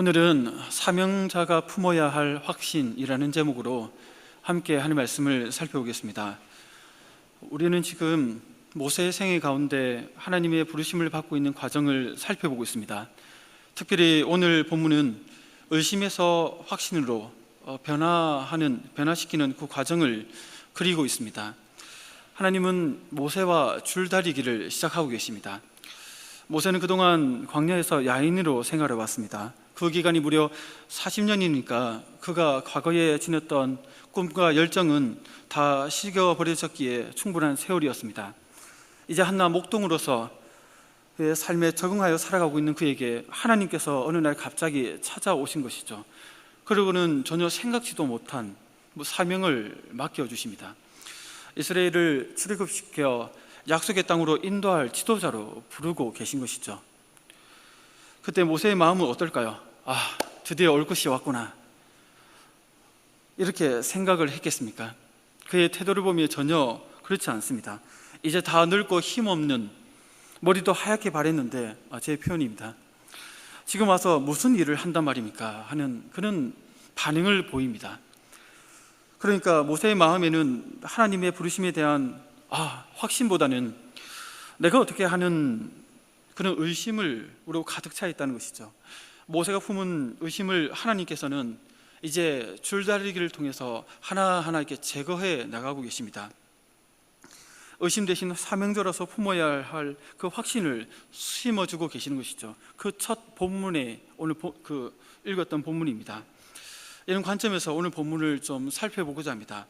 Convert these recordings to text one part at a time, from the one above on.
오늘은 사명자가 품어야 할 확신이라는 제목으로 함께 하는 말씀을 살펴보겠습니다. 우리는 지금 모세의 생애 가운데 하나님의 부르심을 받고 있는 과정을 살펴보고 있습니다. 특별히 오늘 본문은 의심에서 확신으로 어, 변화하는 변화시키는 그 과정을 그리고 있습니다. 하나님은 모세와 줄다리기를 시작하고 계십니다. 모세는 그동안 광야에서 야인으로 생활해 왔습니다. 그 기간이 무려 40년이니까 그가 과거에 지녔던 꿈과 열정은 다 식어버려졌기에 충분한 세월이었습니다. 이제 한나 목동으로서 그의 삶에 적응하여 살아가고 있는 그에게 하나님께서 어느 날 갑자기 찾아오신 것이죠. 그리고는 전혀 생각지도 못한 뭐 사명을 맡겨주십니다. 이스라엘을 출애굽시켜 약속의 땅으로 인도할 지도자로 부르고 계신 것이죠. 그때 모세의 마음은 어떨까요? 아, 드디어 올 것이 왔구나. 이렇게 생각을 했겠습니까? 그의 태도를 보면 전혀 그렇지 않습니다. 이제 다 늙고 힘없는 머리도 하얗게 바랬는데 아, 제 표현입니다. 지금 와서 무슨 일을 한단 말입니까? 하는 그런 반응을 보입니다. 그러니까 모세의 마음에는 하나님의 부르심에 대한 아, 확신보다는 내가 어떻게 하는 그런 의심을 우리로 가득 차 있다는 것이죠. 모세가 품은 의심을 하나님께서는 이제 줄다리기를 통해서 하나하나 이렇게 제거해 나가고 계십니다. 의심 대신 사명자로서 품어야 할 그 확신을 심어주고 계시는 것이죠. 그 첫 본문에 오늘 그 읽었던 본문입니다. 이런 관점에서 오늘 본문을 좀 살펴보고자 합니다.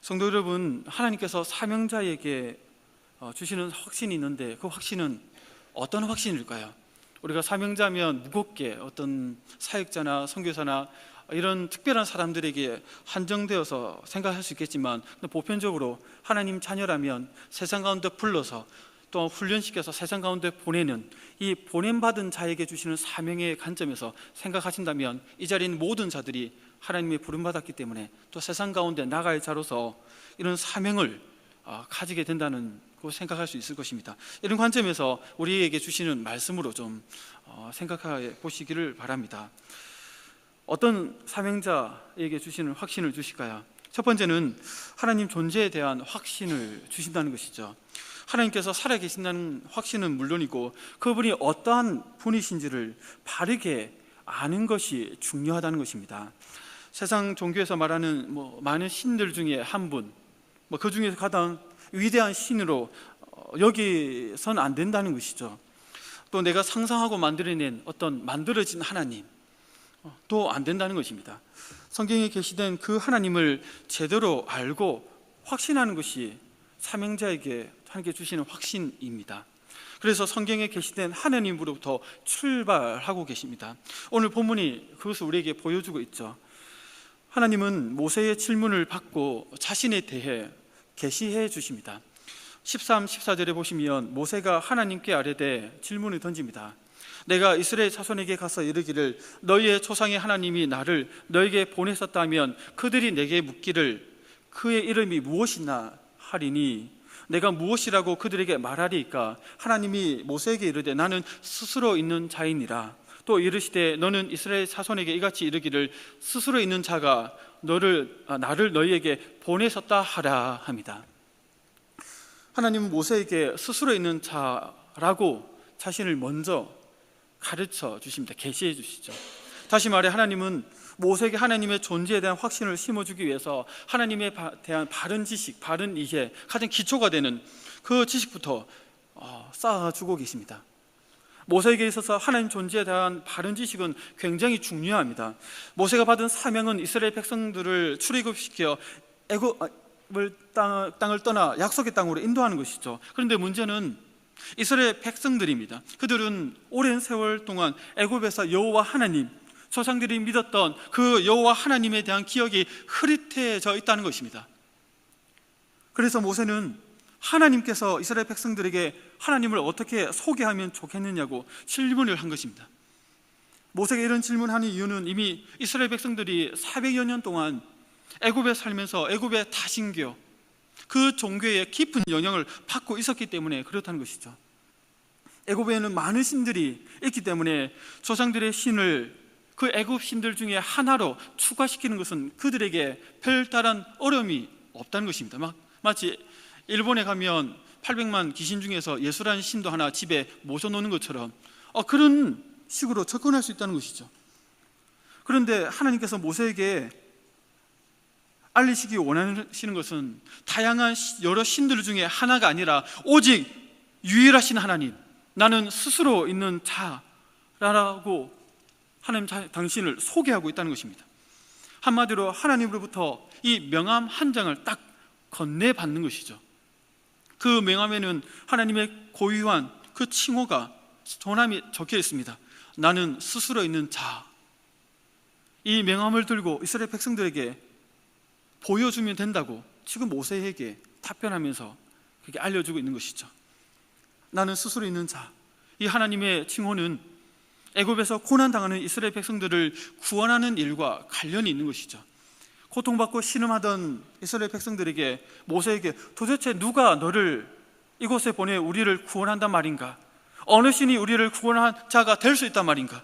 성도 여러분, 하나님께서 사명자에게 어, 주시는 확신이 있는데 그 확신은 어떤 확신일까요? 우리가 사명자면 무겁게 어떤 사역자나 선교사나 이런 특별한 사람들에게 한정되어서 생각할 수 있겠지만 보편적으로 하나님 자녀라면 세상 가운데 불러서 또 훈련시켜서 세상 가운데 보내는 이 보냄받은 자에게 주시는 사명의 관점에서 생각하신다면 이 자리에 모든 자들이 하나님의 부름받았기 때문에 또 세상 가운데 나갈 자로서 이런 사명을 아, 가지게 된다는 그 생각할 수 있을 것입니다. 이런 관점에서 우리에게 주시는 말씀으로 좀 어, 생각해 보시기를 바랍니다. 어떤 사명자에게 주시는 확신을 주실까요? 첫 번째는 하나님 존재에 대한 확신을 주신다는 것이죠. 하나님께서 살아계신다는 확신은 물론이고 그분이 어떠한 분이신지를 바르게 아는 것이 중요하다는 것입니다. 세상 종교에서 말하는 뭐 많은 신들 중에 한 분, 뭐 그 중에서 가장 위대한 신으로 어, 여기선 안 된다는 것이죠. 또 내가 상상하고 만들어낸 어떤 만들어진 하나님 어, 또안 된다는 것입니다. 성경에 계시된 그 하나님을 제대로 알고 확신하는 것이 사명자에게 하나님께 주시는 확신입니다. 그래서 성경에 계시된 하나님으로부터 출발하고 계십니다. 오늘 본문이 그것을 우리에게 보여주고 있죠. 하나님은 모세의 질문을 받고 자신에 대해 계시해 주십니다. 13, 14절에 보시면 모세가 하나님께 아뢰되 질문을 던집니다. 내가 이스라엘 자손에게 가서 이르기를 너희의 조상의 하나님이 나를 너에게 보내셨다면 그들이 내게 묻기를 그의 이름이 무엇이나 하리니 내가 무엇이라고 그들에게 말하리까 하나님이 모세에게 이르되 나는 스스로 있는 자이니라 또 이르시되 너는 이스라엘 자손에게 이같이 이르기를 스스로 있는 자가 너를 아, 나를 너희에게 보내셨다 하라 합니다. 하나님은 모세에게 스스로 있는 자라고 자신을 먼저 가르쳐 주십니다. 계시해 주시죠. 다시 말해 하나님은 모세에게 하나님의 존재에 대한 확신을 심어주기 위해서 하나님에 대한 바른 지식, 바른 이해, 가장 기초가 되는 그 지식부터 어, 쌓아주고 계십니다. 모세에게 있어서 하나님 존재에 대한 바른 지식은 굉장히 중요합니다. 모세가 받은 사명은 이스라엘 백성들을 출애굽시켜 애굽을 땅, 땅을 떠나 약속의 땅으로 인도하는 것이죠. 그런데 문제는 이스라엘 백성들입니다. 그들은 오랜 세월 동안 애굽에서 여호와 하나님 조상들이 믿었던 그 여호와 하나님에 대한 기억이 흐릿해져 있다는 것입니다. 그래서 모세는 하나님께서 이스라엘 백성들에게 하나님을 어떻게 소개하면 좋겠느냐고 질문을 한 것입니다. 모세가 이런 질문하는 이유는 이미 이스라엘 백성들이 400여 년 동안 애굽에 살면서 애굽의 다신교 그 종교의 깊은 영향을 받고 있었기 때문에 그렇다는 것이죠. 애굽에는 많은 신들이 있기 때문에 조상들의 신을 그 애굽 신들 중에 하나로 추가시키는 것은 그들에게 별다른 어려움이 없다는 것입니다. 막 마치 일본에 가면 800만 귀신 중에서 예수라는 신도 하나 집에 모셔놓는 것처럼 어, 그런 식으로 접근할 수 있다는 것이죠. 그런데 하나님께서 모세에게 알리시기 원하시는 것은 다양한 여러 신들 중에 하나가 아니라 오직 유일하신 하나님, 나는 스스로 있는 자라고 하나님 당신을 소개하고 있다는 것입니다. 한마디로 하나님으로부터 이 명함 한 장을 딱 건네받는 것이죠. 그 명함에는 하나님의 고유한 그 칭호가 전함이 적혀 있습니다. 나는 스스로 있는 자. 이 명함을 들고 이스라엘 백성들에게 보여주면 된다고 지금 모세에게 답변하면서 그렇게 알려주고 있는 것이죠. 나는 스스로 있는 자. 이 하나님의 칭호는 애굽에서 고난 당하는 이스라엘 백성들을 구원하는 일과 관련이 있는 것이죠. 고통받고 신음하던 이스라엘 백성들에게 모세에게 도대체 누가 너를 이곳에 보내 우리를 구원한단 말인가? 어느 신이 우리를 구원한 자가 될 수 있단 말인가?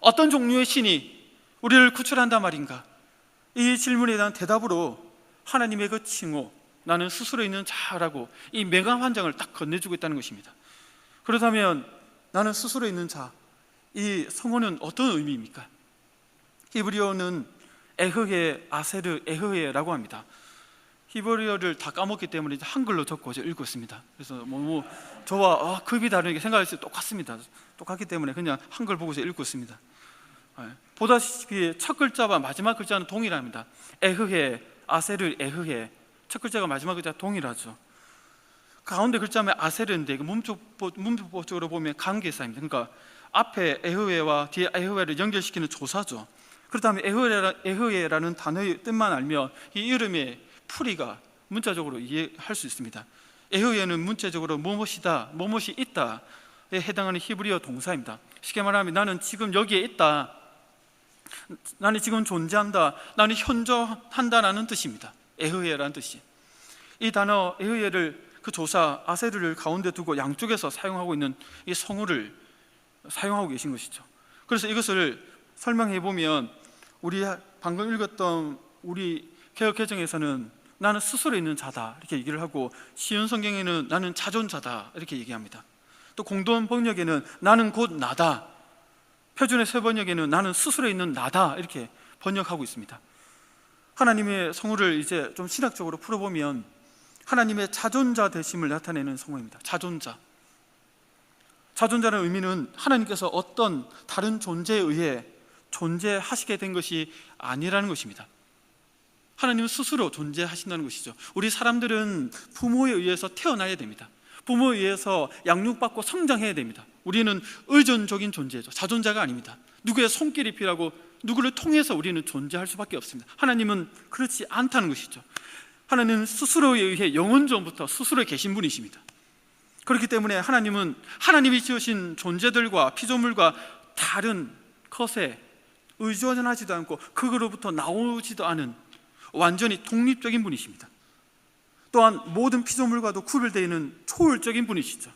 어떤 종류의 신이 우리를 구출한단 말인가? 이 질문에 대한 대답으로 하나님의 그 칭호, 나는 스스로 있는 자라고 이 명함 한 장을 딱 건네주고 있다는 것입니다. 그렇다면 나는 스스로 있는 자, 이 성어는 어떤 의미입니까? 히브리어는 에흐에 아세르 에흐에라고 합니다. 히브리어를 다 까먹기 때문에 한글로 적고 읽고 있습니다. 그래서 뭐, 뭐 저와 아, 급이 다르게 생각할 수 똑같습니다. 똑같기 때문에 그냥 한글 보고서 읽고 있습니다. 예. 보다시피 첫 글자와 마지막 글자는 동일합니다. 에흐에 아세르 에흐에 첫 글자가 마지막 글자 동일하죠. 가운데 글자면 아세르인데 문법적으로 보면 관계사입니다. 그러니까 앞에 에흐에와 뒤에 에흐에를 연결시키는 조사죠. 그렇다면 에흐에라, 는 단어의 뜻만 알면 이 이름의 풀이가 문자적으로 이해할 수 있습니다. 에흐에는 문자적으로 무엇이다, 무엇이 있다에 해당하는 히브리어 동사입니다. 쉽게 말하면 나는 지금 여기에 있다. 나는 지금 존재한다. 나는 현존한다라는 뜻입니다. 에흐에라는 뜻이. 이 단어 에흐에를 그 조사 아세르를 가운데 두고 양쪽에서 사용하고 있는 이 성우를 사용하고 계신 것이죠. 그래서 이것을 설명해 보면 우리 방금 읽었던 우리 개혁 개정에서는 나는 스스로 있는 자다 이렇게 얘기를 하고 시연 성경에는 나는 자존자다 이렇게 얘기합니다. 또 공동 번역에는 나는 곧 나다. 표준의 새 번역에는 나는 스스로 있는 나다 이렇게 번역하고 있습니다. 하나님의 성우를 이제 좀 신학적으로 풀어보면 하나님의 자존자 되심을 나타내는 성우입니다. 자존자. 자존자는 의미는 하나님께서 어떤 다른 존재에 의해 존재하시게 된 것이 아니라는 것입니다. 하나님은 스스로 존재하신다는 것이죠. 우리 사람들은 부모에 의해서 태어나야 됩니다. 부모에 의해서 양육받고 성장해야 됩니다. 우리는 의존적인 존재죠. 자존자가 아닙니다. 누구의 손길이 필요하고 누구를 통해서 우리는 존재할 수밖에 없습니다. 하나님은 그렇지 않다는 것이죠. 하나님은 스스로에 의해 영원 전부터 스스로 계신 분이십니다. 그렇기 때문에 하나님은 하나님이 지으신 존재들과 피조물과 다른 것에 의존하지도 않고 그거로부터 나오지도 않은 완전히 독립적인 분이십니다. 또한 모든 피조물과도 구별되어 있는 초월적인 분이시죠.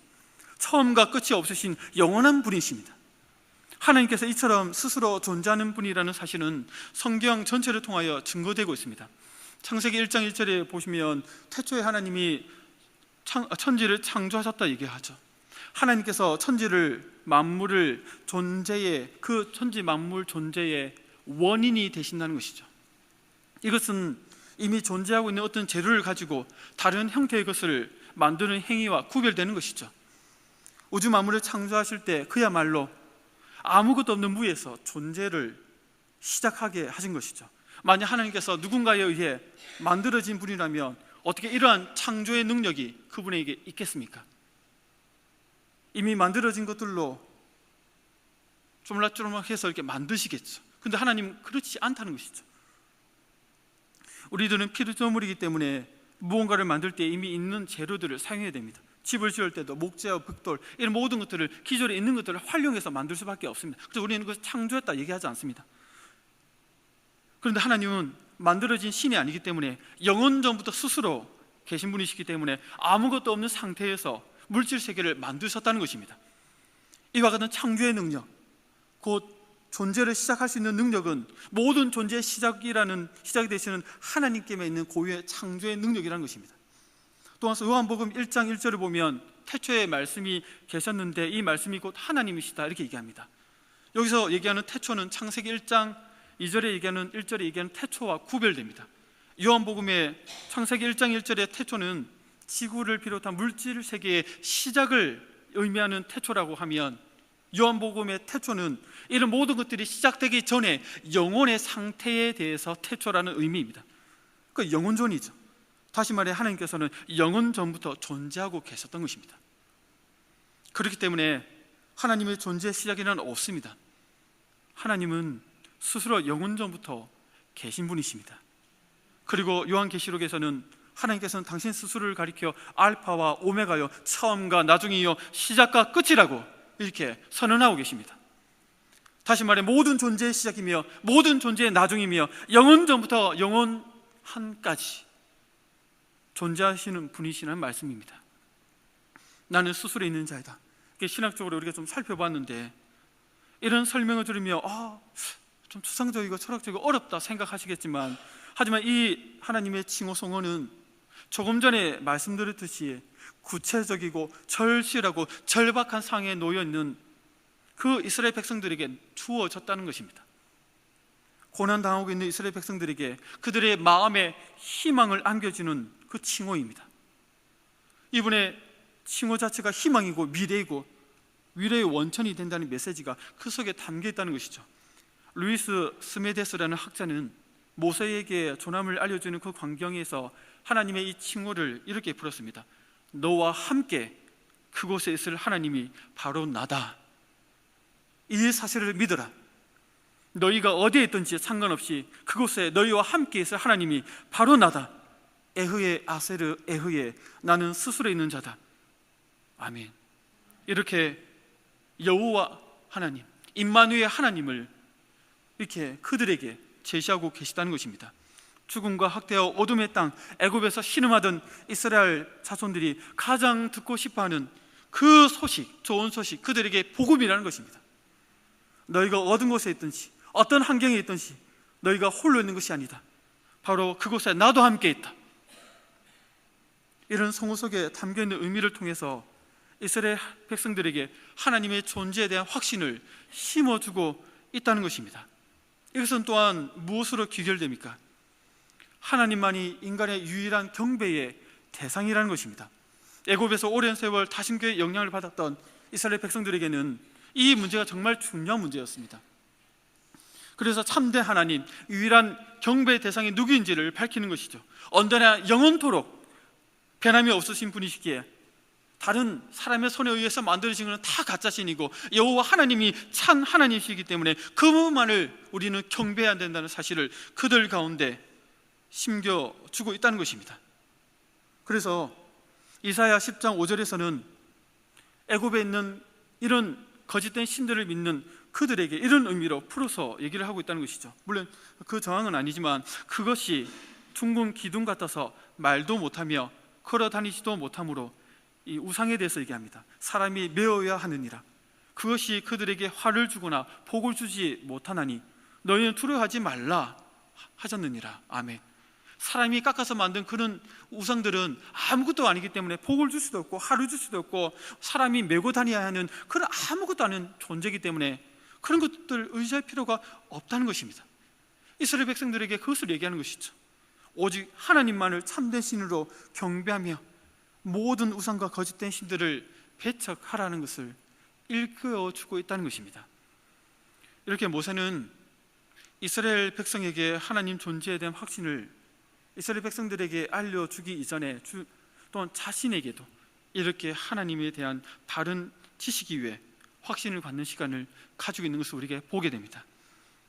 처음과 끝이 없으신 영원한 분이십니다. 하나님께서 이처럼 스스로 존재하는 분이라는 사실은 성경 전체를 통하여 증거되고 있습니다. 창세기 1장 1절에 보시면 태초에 하나님이 천지를 창조하셨다 얘기하죠. 하나님께서 천지를 만물을 존재의 그 천지 만물 존재의 원인이 되신다는 것이죠. 이것은 이미 존재하고 있는 어떤 재료를 가지고 다른 형태의 것을 만드는 행위와 구별되는 것이죠. 우주 만물을 창조하실 때 그야말로 아무것도 없는 무에서 존재를 시작하게 하신 것이죠. 만약 하나님께서 누군가에 의해 만들어진 분이라면 어떻게 이러한 창조의 능력이 그분에게 있겠습니까? 이미 만들어진 것들로 조물락조물락해서 이렇게 만드시겠죠. 근데 하나님 그렇지 않다는 것이죠. 우리들은 피조물이기 때문에 무언가를 만들 때 이미 있는 재료들을 사용해야 됩니다. 집을 지을 때도 목재와 벽돌 이런 모든 것들을 기존에 있는 것들을 활용해서 만들 수밖에 없습니다. 그래서 우리는 그 창조했다 얘기하지 않습니다. 그런데 하나님은 만들어진 신이 아니기 때문에 영원 전부터 스스로 계신 분이시기 때문에 아무것도 없는 상태에서 물질 세계를 만드셨다는 것입니다. 이와 같은 창조의 능력, 곧 존재를 시작할 수 있는 능력은 모든 존재의 시작이라는 시작이 되시는 하나님께만 있는 고유의 창조의 능력이라는 것입니다. 또한 요한복음 1장 1절을 보면 태초에 말씀이 계셨는데 이 말씀이 곧 하나님이시다 이렇게 얘기합니다. 여기서 얘기하는 태초는 창세기 1장 2절에 얘기하는 1절에 얘기하는 태초와 구별됩니다. 요한복음의 창세기 1장 1절의 태초는 지구를 비롯한 물질 세계의 시작을 의미하는 태초라고 하면 요한복음의 태초는 이런 모든 것들이 시작되기 전에 영혼의 상태에 대해서 태초라는 의미입니다. 그 영혼존이죠. 다시 말해 하나님께서는 영혼 전부터 존재하고 계셨던 것입니다. 그렇기 때문에 하나님의 존재 시작에는 없습니다. 하나님은 스스로 영혼 전부터 계신 분이십니다. 그리고 요한계시록에서는 하나님께서는 당신 스스로를 가리켜 알파와 오메가요 처음과 나중이요 시작과 끝이라고 이렇게 선언하고 계십니다. 다시 말해 모든 존재의 시작이며 모든 존재의 나중이며 영원 전부터 영원 한까지 존재하시는 분이시는 말씀입니다. 나는 스스로 있는 자이다. 신학적으로 우리가 좀 살펴봤는데 이런 설명을 들으며 아, 좀 추상적이고 철학적이고 어렵다 생각하시겠지만 하지만 이 하나님의 칭호 성어는 조금 전에 말씀드렸듯이 구체적이고 절실하고 절박한 상에 놓여 있는 그 이스라엘 백성들에게 주어졌다는 것입니다. 고난 당하고 있는 이스라엘 백성들에게 그들의 마음에 희망을 안겨주는 그 칭호입니다. 이분의 칭호 자체가 희망이고 미래이고 미래의 원천이 된다는 메시지가 그 속에 담겨 있다는 것이죠. 루이스 스메데스라는 학자는 모세에게 조남을 알려주는 그 광경에서 하나님의 이 칭호를 이렇게 풀었습니다. 너와 함께 그곳에 있을 하나님이 바로 나다. 이 사실을 믿어라. 너희가 어디에 있든지 상관없이 그곳에 너희와 함께 있을 하나님이 바로 나다. 에흐의 아세르 에흐의 나는 스스로 있는 자다. 아멘. 이렇게 여호와 하나님, 임마누의 하나님을 이렇게 그들에게 제시하고 계시다는 것입니다. 죽음과 학대와 어둠의 땅 애굽에서 신음하던 이스라엘 자손들이 가장 듣고 싶어하는 그 소식, 좋은 소식 그들에게 복음이라는 것입니다. 너희가 어떤 곳에 있든지 어떤 환경에 있든지 너희가 홀로 있는 것이 아니다. 바로 그곳에 나도 함께 있다. 이런 성우 속에 담겨 있는 의미를 통해서 이스라엘 백성들에게 하나님의 존재에 대한 확신을 심어주고 있다는 것입니다. 이것은 또한 무엇으로 귀결됩니까? 하나님만이 인간의 유일한 경배의 대상이라는 것입니다. 애굽에서 오랜 세월 다신교의 영향을 받았던 이스라엘 백성들에게는 이 문제가 정말 중요한 문제였습니다. 그래서 참된 하나님, 유일한 경배 대상이 누구인지를 밝히는 것이죠. 언제나 영원토록 변함이 없으신 분이시기에 다른 사람의 손에 의해서 만들어진 것은 다 가짜신이고 여호와 하나님이 참 하나님이시기 때문에 그분만을 우리는 경배해야 된다는 사실을 그들 가운데 심겨주고 있다는 것입니다. 그래서 이사야 10장 5절에서는 애굽에 있는 이런 거짓된 신들을 믿는 그들에게 이런 의미로 풀어서 얘기를 하고 있다는 것이죠. 물론 그 정황은 아니지만 그것이 둥근 기둥 같아서 말도 못하며 걸어 다니지도 못하므로 이 우상에 대해서 얘기합니다. 사람이 메어야 하느니라. 그것이 그들에게 화를 주거나 복을 주지 못하나니 너희는 두려워하지 말라 하셨느니라. 아멘. 사람이 깎아서 만든 그런 우상들은 아무것도 아니기 때문에 복을 줄 수도 없고 하루 줄 수도 없고 사람이 메고 다녀야 하는 그런 아무것도 아닌 존재이기 때문에 그런 것들 의지할 필요가 없다는 것입니다. 이스라엘 백성들에게 그것을 얘기하는 것이죠. 오직 하나님만을 참된 신으로 경배하며 모든 우상과 거짓된 신들을 배척하라는 것을 일깨워 주고 있다는 것입니다. 이렇게 모세는 이스라엘 백성에게 하나님 존재에 대한 확신을 이스라엘 백성들에게 알려주기 이전에 주, 또한 자신에게도 이렇게 하나님에 대한 바른 지식이 위해 확신을 갖는 시간을 가지고 있는 것을 우리에게 보게 됩니다.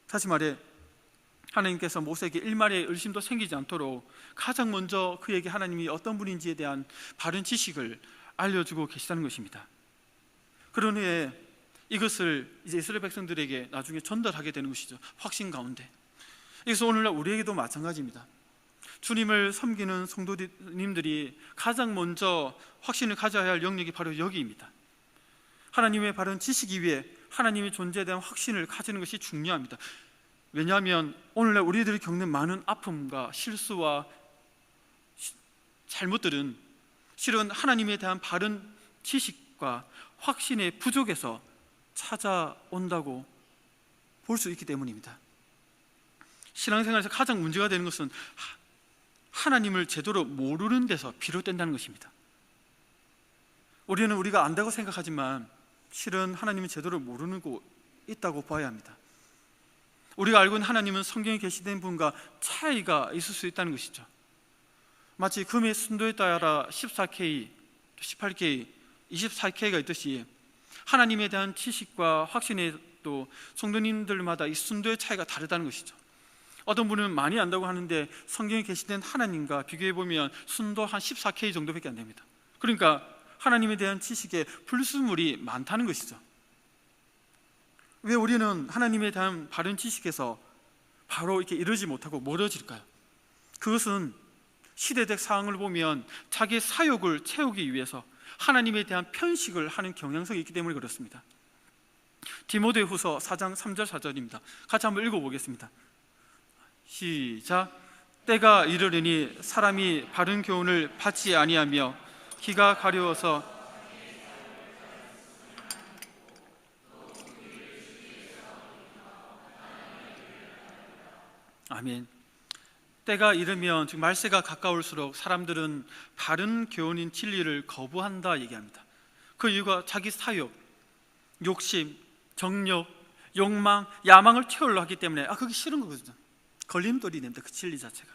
다시 말해 하나님께서 모세에게 일말의 의심도 생기지 않도록 가장 먼저 그에게 하나님이 어떤 분인지에 대한 바른 지식을 알려주고 계시다는 것입니다. 그런 후에 이것을 이제 이스라엘 백성들에게 나중에 전달하게 되는 것이죠. 확신 가운데. 그래서 오늘날 우리에게도 마찬가지입니다. 주님을 섬기는 성도님들이 가장 먼저 확신을 가져야 할 영역이 바로 여기입니다. 하나님의 바른 지식이 위해 하나님의 존재에 대한 확신을 가지는 것이 중요합니다. 왜냐하면 오늘날 우리들이 겪는 많은 아픔과 실수와 시- 잘못들은 실은 하나님에 대한 바른 지식과 확신의 부족에서 찾아온다고 볼 수 있기 때문입니다. 신앙생활에서 가장 문제가 되는 것은 하- 하나님을 제대로 모르는 데서 비롯된다는 것입니다. 우리는 우리가 안다고 생각하지만 실은 하나님은 제대로 모르는 거 있다고 봐야 합니다. 우리가 알고 있는 하나님은 성경에 계시된 분과 차이가 있을 수 있다는 것이죠. 마치 금의 순도에 따라 14K, 18K, 24K가 있듯이 하나님에 대한 지식과 확신에 또 성도님들마다 이 순도의 차이가 다르다는 것이죠. 어떤 분은 많이 안다고 하는데 성경에 계시된 하나님과 비교해 보면 순도 한 14K 정도밖에 안 됩니다. 그러니까 하나님에 대한 지식에 불순물이 많다는 것이죠. 왜 우리는 하나님에 대한 바른 지식에서 바로 이렇게 이르지 못하고 멀어질까요? 그것은 시대적 상황을 보면 자기 사욕을 채우기 위해서 하나님에 대한 편식을 하는 경향성이 있기 때문에 그렇습니다. 디모데후서 4장 3절 4절입니다. 같이 한번 읽어보겠습니다. 시작. 때가 이르르니 사람이 바른 교훈을 받지 아니하며 귀가 가려워서 아멘. 때가 이르면 즉 말세가 가까울수록 사람들은 바른 교훈인 진리를 거부한다 얘기합니다. 그 이유가 자기 사욕, 욕심, 정욕, 욕망, 야망을 채우려 하기 때문에 아 그게 싫은 거거든요. 걸림돌이 됩니다. 그 진리 자체가.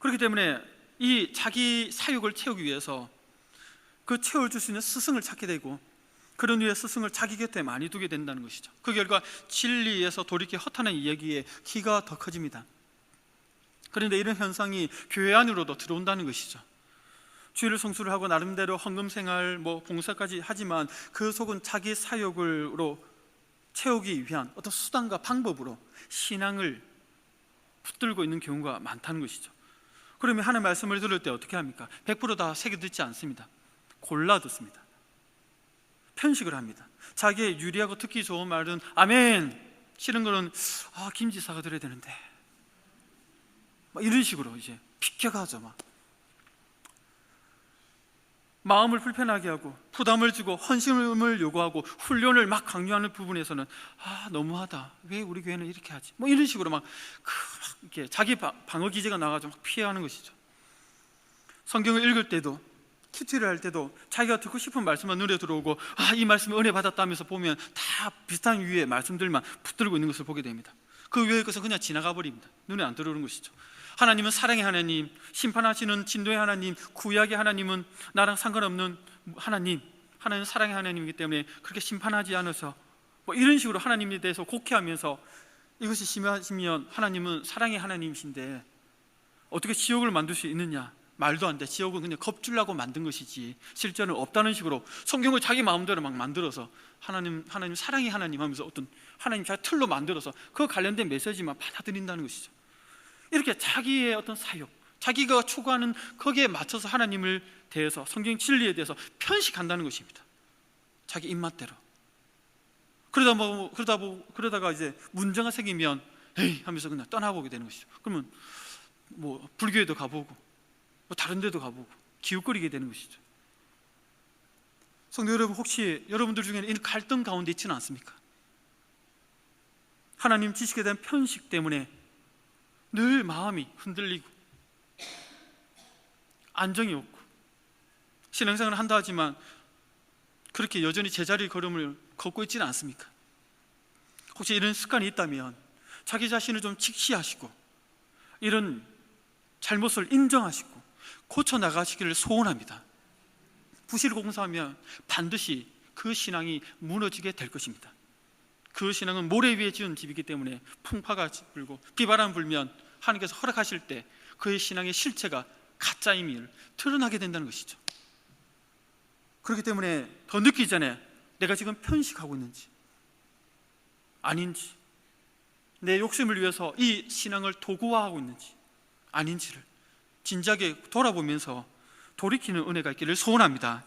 그렇기 때문에 이 자기 사욕을 채우기 위해서 그 채워줄 수 있는 스승을 찾게 되고 그런 후에 스승을 자기 곁에 많이 두게 된다는 것이죠. 그 결과 진리에서 돌이켜 허탄한 이야기에 키가 더 커집니다. 그런데 이런 현상이 교회 안으로도 들어온다는 것이죠. 주일 성수를 하고 나름대로 헌금 생활, 뭐 봉사까지 하지만 그 속은 자기 사욕으로 채우기 위한 어떤 수단과 방법으로 신앙을 붙들고 있는 경우가 많다는 것이죠. 그러면 하나님 말씀을 들을 때 어떻게 합니까? 100%다 새겨 듣지 않습니다. 골라 듣습니다. 편식을 합니다. 자기의 유리하고 듣기 좋은 말은 아멘. 싫은 거는 아 김 지사가 들어야 되는데 막 이런 식으로 이제 비켜가죠 막 마음을 불편하게 하고 부담을 주고 헌신을 요구하고 훈련을 막 강요하는 부분에서는 아 너무하다. 왜 우리 교회는 이렇게 하지? 뭐 이런 식으로 막, 그, 막 이렇게 자기 방어 기제가 나가지고 막 피해하는 것이죠. 성경을 읽을 때도 큐티를 할 때도 자기가 듣고 싶은 말씀만 눈에 들어오고 아 이 말씀 은혜 받았다면서 보면 다 비슷한 유의 말씀들만 붙들고 있는 것을 보게 됩니다. 그 외의 것은 그냥 지나가 버립니다. 눈에 안 들어오는 것이죠 하나님은 사랑의 하나님, 심판하시는 진도의 하나님, 구약의 하나님은 나랑 상관없는 하나님, 하나님은 사랑의 하나님이기 때문에 그렇게 심판하지 않아서 뭐 이런 식으로 하나님에 대해서 곡해하면서 이것이 심하시면 하나님은 사랑의 하나님이신데 어떻게 지옥을 만들 수 있느냐? 말도 안 돼. 지옥은 그냥 겁주려고 만든 것이지 실제는 없다는 식으로 성경을 자기 마음대로 막 만들어서 하나님 하나님 사랑의 하나님 하면서 어떤 하나님 자기 틀로 만들어서 그 관련된 메시지만 받아들인다는 것이죠. 이렇게 자기의 어떤 사역, 자기가 추구하는 거기에 맞춰서 하나님을 대해서 성경 진리에 대해서 편식한다는 것입니다. 자기 입맛대로. 그러다 뭐 그러다 뭐 그러다가 이제 문제가 생기면 에이 하면서 그냥 떠나보게 되는 것이죠. 그러면 뭐 불교에도 가보고 뭐 다른 데도 가보고 기웃거리게 되는 것이죠. 성도 여러분 혹시 여러분들 중에는 이 갈등 가운데 있지는 않습니까? 하나님 지식에 대한 편식 때문에 늘 마음이 흔들리고 안정이 없고 신앙생활을 한다 하지만 그렇게 여전히 제자리 걸음을 걷고 있지는 않습니까? 혹시 이런 습관이 있다면 자기 자신을 좀 직시하시고 이런 잘못을 인정하시고 고쳐 나가시기를 소원합니다. 부실 공사하면 반드시 그 신앙이 무너지게 될 것입니다. 그 신앙은 모래 위에 지은 집이기 때문에 풍파가 불고 비바람 불면 하나님께서 허락하실 때 그의 신앙의 실체가 가짜임을 드러나게 된다는 것이죠. 그렇기 때문에 더 늦기 전에 내가 지금 편식하고 있는지 아닌지 내 욕심을 위해서 이 신앙을 도구화하고 있는지 아닌지를 진작에 돌아보면서 돌이키는 은혜가 있기를 소원합니다.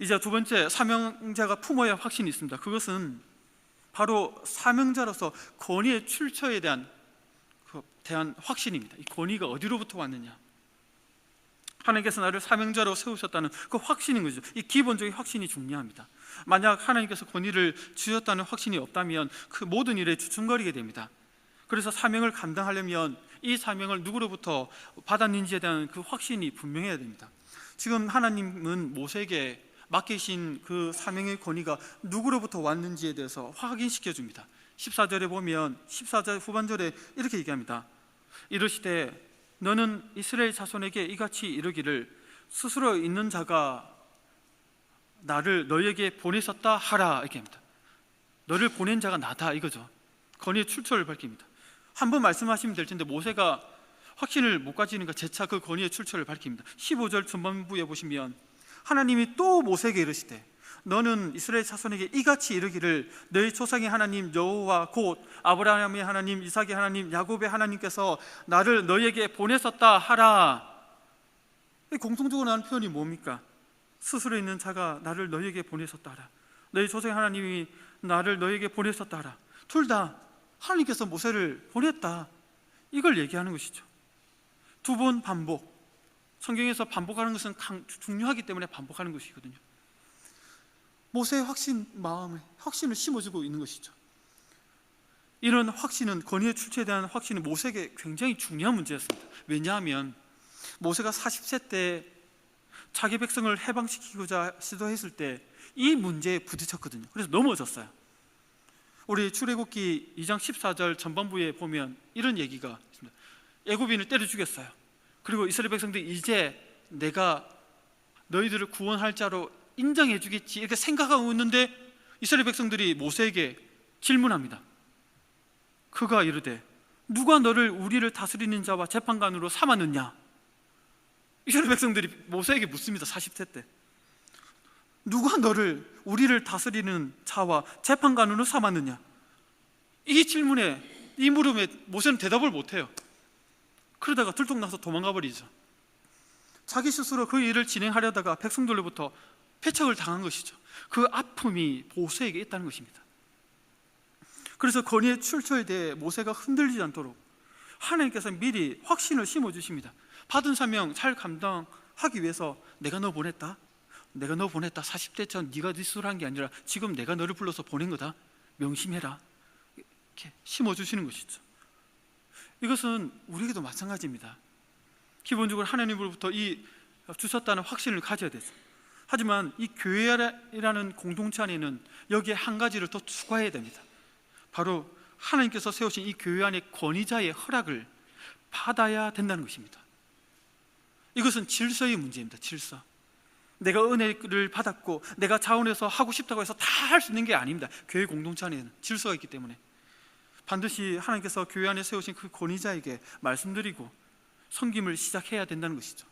이제 두 번째 사명자가 품어야 할 확신이 있습니다. 그것은 바로 사명자로서 권위의 출처에 대한 그 대한 확신입니다. 이 권위가 어디로부터 왔느냐? 하나님께서 나를 사명자로 세우셨다는 그 확신인 거죠. 이 기본적인 확신이 중요합니다. 만약 하나님께서 권위를 주셨다는 확신이 없다면 그 모든 일에 주춤거리게 됩니다. 그래서 사명을 감당하려면 이 사명을 누구로부터 받았는지에 대한 그 확신이 분명해야 됩니다. 지금 하나님은 모세에게 맡기신 그 사명의 권위가 누구로부터 왔는지에 대해서 확인시켜 줍니다. 14절에 보면 14절 후반절에 이렇게 얘기합니다. 이르시되 너는 이스라엘 자손에게 이같이 이르기를 스스로 있는 자가 나를 너에게 보내셨다 하라 이렇게 합니다. 너를 보낸 자가 나다 이거죠. 권위의 출처를 밝힙니다. 한 번 말씀하시면 될 텐데 모세가 확신을 못 가지니까 재차 그 권위의 출처를 밝힙니다. 15절 전반부에 보시면 하나님이 또 모세에게 이르시되 너는 이스라엘 자손에게 이같이 이르기를 너희 조상의 하나님 여호와 곧 아브라함의 하나님 이삭의 하나님 야곱의 하나님께서 나를 너희에게 보내셨다 하라. 이 공통적으로 나는 표현이 뭡니까? 스스로 있는 자가 나를 너희에게 보내셨다 하라. 너희 조상의 하나님이 나를 너희에게 보내셨다 하라. 둘 다 하나님께서 모세를 보냈다. 이걸 얘기하는 것이죠. 두 번 반복 성경에서 반복하는 것은 강- 중요하기 때문에 반복하는 것이거든요 모세의 확신 마음에 확신을 심어주고 있는 것이죠. 이런 확신은 권위의 출처에 대한 확신은 모세에게 굉장히 중요한 문제였습니다. 왜냐하면 모세가 40세 때 자기 백성을 해방시키고자 시도했을 때 이 문제에 부딪혔거든요. 그래서 넘어졌어요. 우리 출애굽기 2장 14절 전반부에 보면 이런 얘기가 있습니다. 애굽인을 때려 죽였어요. 그리고 이스라엘 백성들이 이제 내가 너희들을 구원할 자로 인정해 주겠지 이렇게 생각하고 있는데 이스라엘 백성들이 모세에게 질문합니다. 그가 이르되 누가 너를 우리를 다스리는 자와 재판관으로 삼았느냐? 이스라엘 백성들이 모세에게 묻습니다. 40세 때. 누가 너를 우리를 다스리는 자와 재판관으로 삼았느냐? 이 질문에 이 물음에 모세는 대답을 못 해요. 그러다가 들통나서 도망가 버리죠. 자기 스스로 그 일을 진행하려다가 백성들로부터 패착을 당한 것이죠. 그 아픔이 모세에게 있다는 것입니다. 그래서 건의의 출처에 대해 모세가 흔들리지 않도록 하나님께서 미리 확신을 심어 주십니다. 받은 사명 잘 감당하기 위해서 내가 너 보냈다. 내가 너 보냈다. 40대 전 네가 네 스스로 한게 아니라 지금 내가 너를 불러서 보낸 거다. 명심해라. 이렇게 심어 주시는 것이죠. 이것은 우리에게도 마찬가지입니다. 기본적으로 하나님으로부터 이 주셨다는 확신을 가져야 되죠. 하지만 이 교회라는 공동체 안에는 여기에 한 가지를 더 추가해야 됩니다. 바로 하나님께서 세우신 이 교회 안에 권위자의 허락을 받아야 된다는 것입니다. 이것은 질서의 문제입니다. 질서. 내가 은혜를 받았고 내가 자원해서 하고 싶다고 해서 다 할 수 있는 게 아닙니다. 교회 공동체 안에는 질서가 있기 때문에 반드시 하나님께서 교회 안에 세우신 그 권위자에게 말씀드리고 섬김을 시작해야 된다는 것이죠.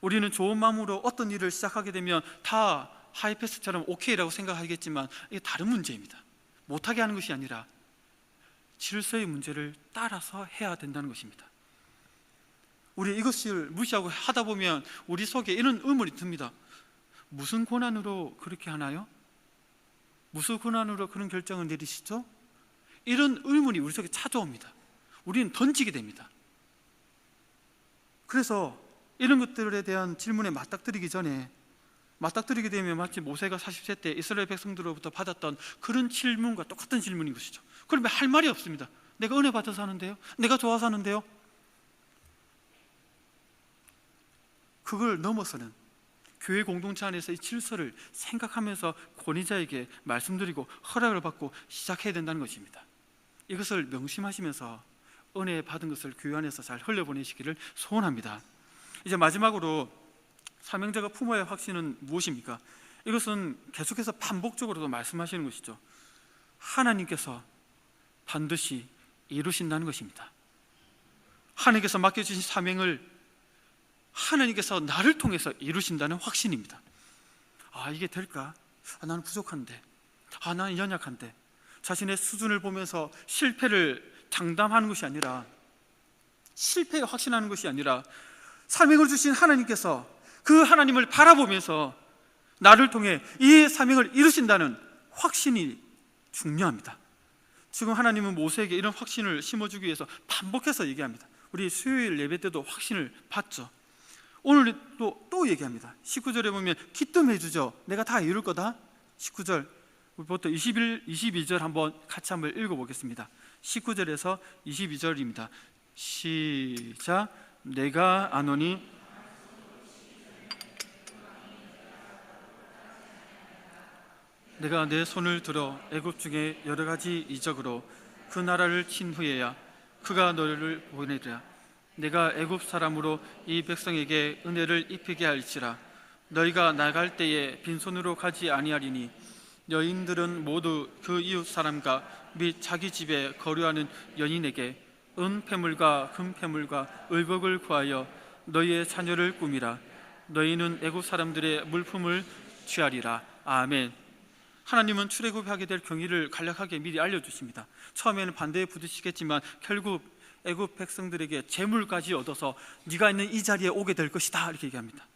우리는 좋은 마음으로 어떤 일을 시작하게 되면 다 하이패스처럼 오케이라고 생각하겠지만 이게 다른 문제입니다. 못하게 하는 것이 아니라 질서의 문제를 따라서 해야 된다는 것입니다. 우리 이것을 무시하고 하다 보면 우리 속에 이런 의문이 듭니다. 무슨 권한으로 그렇게 하나요? 무슨 권한으로 그런 결정을 내리시죠? 이런 의문이 우리 속에 찾아옵니다. 우리는 던지게 됩니다. 그래서 이런 것들에 대한 질문에 맞닥뜨리기 전에 맞닥뜨리게 되면 마치 모세가 40세 때 이스라엘 백성들로부터 받았던 그런 질문과 똑같은 질문인 것이죠. 그러면 할 말이 없습니다. 내가 은혜 받아서 하는데요. 내가 좋아서 하는데요. 그걸 넘어서는 교회 공동체 안에서 이 질서를 생각하면서 권위자에게 말씀드리고 허락을 받고 시작해야 된다는 것입니다. 이것을 명심하시면서 은혜 받은 것을 안에서 잘 흘려보내시기를 소원합니다. 이제 마지막으로 사명자가 품어야 할 확신은 무엇입니까? 이것은 계속해서 반복적으로도 말씀하시는 것이죠. 하나님께서 반드시 이루신다는 것입니다. 하나님께서 맡겨주신 사명을 하나님께서 나를 통해서 이루신다는 확신입니다. 아, 이게 될까? 아, 나는 부족한데. 아, 나는 연약한데. 자신의 수준을 보면서 실패를 장담하는 것이 아니라 실패에 확신하는 것이 아니라 사명을 주신 하나님께서 그 하나님을 바라보면서 나를 통해 이 사명을 이루신다는 확신이 중요합니다. 지금 하나님은 모세에게 이런 확신을 심어주기 위해서 반복해서 얘기합니다. 우리 수요일 예배 때도 확신을 받죠. 오늘도 또 얘기합니다. 19절에 보면 기뜸해 주죠. 내가 다 이룰 거다. 19절 우리부터 21, 22절 한번 같이 한번 읽어보겠습니다. 19절에서 22절입니다. 시작. 내가 아노니 내가 내 손을 들어 애굽 중에 여러 가지 이적으로 그 나라를 친 후에야 그가 너를 보내리라. 내가 애굽 사람으로 이 백성에게 은혜를 입히게 할지라. 너희가 나갈 때에 빈손으로 가지 아니하리니 여인들은 모두 그 이웃 사람과 및 자기 집에 거류하는 여인에게 은폐물과 금폐물과 의복을 구하여 너희의 자녀를 꾸미라. 너희는 애굽 사람들의 물품을 취하리라. 아멘. 하나님은 출애굽하게 될 경위를 간략하게 미리 알려주십니다. 처음에는 반대에 부딪히겠지만 결국 애굽 백성들에게 재물까지 얻어서 네가 있는 이 자리에 오게 될 것이다 이렇게 얘기합니다.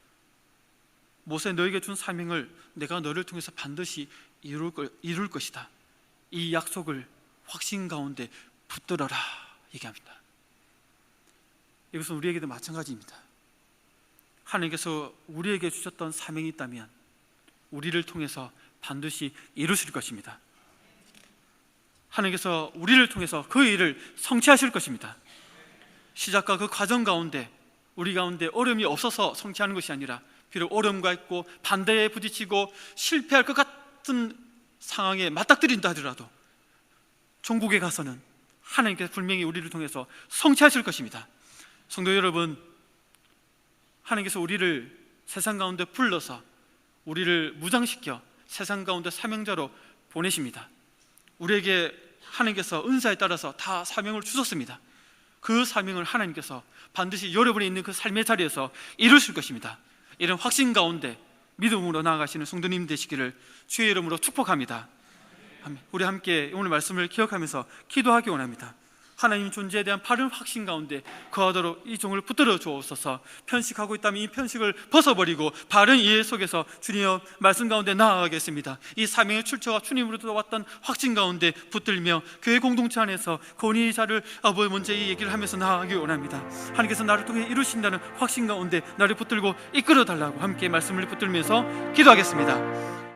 모세 너에게 준 사명을 내가 너를 통해서 반드시 이룰, 걸, 이룰 것이다. 이 약속을 확신 가운데 붙들어라 얘기합니다. 이것은 우리에게도 마찬가지입니다. 하나님께서 우리에게 주셨던 사명이 있다면 우리를 통해서 반드시 이루실 것입니다. 하나님께서 우리를 통해서 그 일을 성취하실 것입니다. 시작과 그 과정 가운데 우리 가운데 어려움이 없어서 성취하는 것이 아니라 비록 어려움과 있고 반대에 부딪히고 실패할 것 같은 상황에 맞닥뜨린다 하더라도 종국에 가서는 하나님께서 분명히 우리를 통해서 성취하실 것입니다. 성도 여러분, 하나님께서 우리를 세상 가운데 불러서 우리를 무장시켜 세상 가운데 사명자로 보내십니다. 우리에게 하나님께서 은사에 따라서 다 사명을 주셨습니다. 그 사명을 하나님께서 반드시 여러분이 있는 그 삶의 자리에서 이루실 것입니다. 이런 확신 가운데 믿음으로 나아가시는 성도님 되시기를 주의 이름으로 축복합니다. 우리 함께 오늘 말씀을 기억하면서 기도하기 원합니다. 하나님 존재에 대한 바른 확신 가운데 거하도록 이 종을 붙들어 주옵소서. 편식하고 있다면 이 편식을 벗어버리고 바른 이해 속에서 주님의 말씀 가운데 나아가겠습니다. 이 사명의 출처가 주님으로부터 왔던 확신 가운데 붙들며 교회 공동체 안에서 권위 자를 아버지 먼저 이 얘기를 하면서 나아가기 원합니다. 하나님께서 나를 통해 이루신다는 확신 가운데 나를 붙들고 이끌어 달라고 함께 말씀을 붙들면서 기도하겠습니다